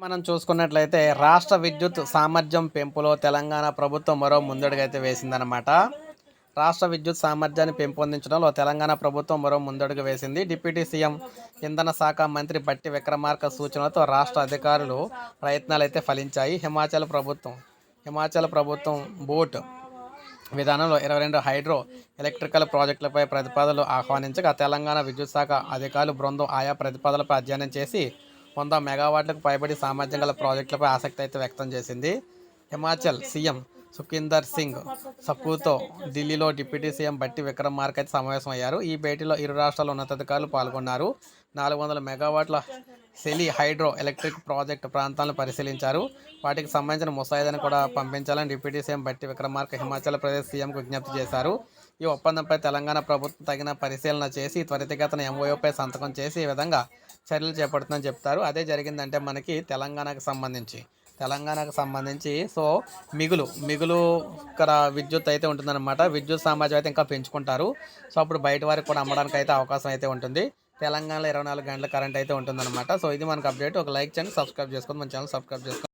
మనం చూసుకున్నట్లయితే రాష్ట్ర విద్యుత్ సామర్థ్యం పెంపులో తెలంగాణ ప్రభుత్వం మరో ముందడుగైతే వేసిందనమాట రాష్ట్ర విద్యుత్ సామర్థ్యాన్ని పెంపొందించడంలో తెలంగాణ ప్రభుత్వం మరో ముందడుగు వేసింది. డిప్యూటీ సీఎం ఇంధన శాఖ మంత్రి బట్టి విక్రమార్క సూచనలతో రాష్ట్ర అధికారులు ప్రయత్నాలు అయితే ఫలించాయి. హిమాచల్ ప్రభుత్వం హిమాచల్ ప్రభుత్వం బోట్ విధానంలో ఇరవై రెండు హైడ్రో ఎలక్ట్రికల్ ప్రాజెక్టులపై ప్రతిపాదనలు ఆహ్వానించగా తెలంగాణ విద్యుత్ శాఖ అధికారులు బృందం ఆయా ప్రతిపాదనలపై అధ్యయనం చేసి వంద మెగావాట్లకు పైబడి సామర్థ్యం గల ప్రాజెక్టులపై ఆసక్తి అయితే వ్యక్తం చేసింది. హిమాచల్ సీఎం సుఖీందర్ సింగ్ సక్కుతో ఢిల్లీలో డిప్యూటీ సీఎం బట్టి విక్రమార్క అయితే సమావేశం అయ్యారు ఈ భేటీలో ఇరు రాష్ట్రాల ఉన్నతాధికారులు పాల్గొన్నారు. నాలుగు వందల మెగావాట్ల సెలి హైడ్రో ఎలక్ట్రిక్ ప్రాజెక్టు ప్రాంతాలను పరిశీలించారు. వాటికి సంబంధించిన ముసాయిదాను కూడా పంపించాలని డిప్యూటీ సీఎం బట్టి విక్రమార్క హిమాచల్ ప్రదేశ్ సీఎంకు విజ్ఞప్తి చేశారు. ఈ ఒప్పందంపై తెలంగాణ ప్రభుత్వం తగిన పరిశీలన చేసి త్వరితగతన ఎంఓయూపై సంతకం చేసి ఈ విధంగా చర్యలు చేపడుతుందని చెప్తారు. అదే జరిగిందంటే మనకి తెలంగాణకు సంబంధించి. తెలంగాణకు సంబంధించి సో మిగులు మిగులు ఇక్కడ విద్యుత్ అయితే ఉంటుందన్నమాట. విద్యుత్ సామర్థ్యం అయితే ఇంకా పెంచుకుంటారు. సో అప్పుడు బయట వారికి కూడా అమ్మడానికి అయితే అవకాశం అయితే ఉంటుంది. తెలంగాణలో ఇరవై నాలుగు గంటల కరెంట్ అయితే ఉంటుందన్నమాట. సో ఇది మనకు అప్డేట్. ఒక లైక్ చేయండి సబ్స్క్రైబ్ చేసుకోండి. మన ఛానల్ సబ్స్క్రైబ్ చేసుకోండి.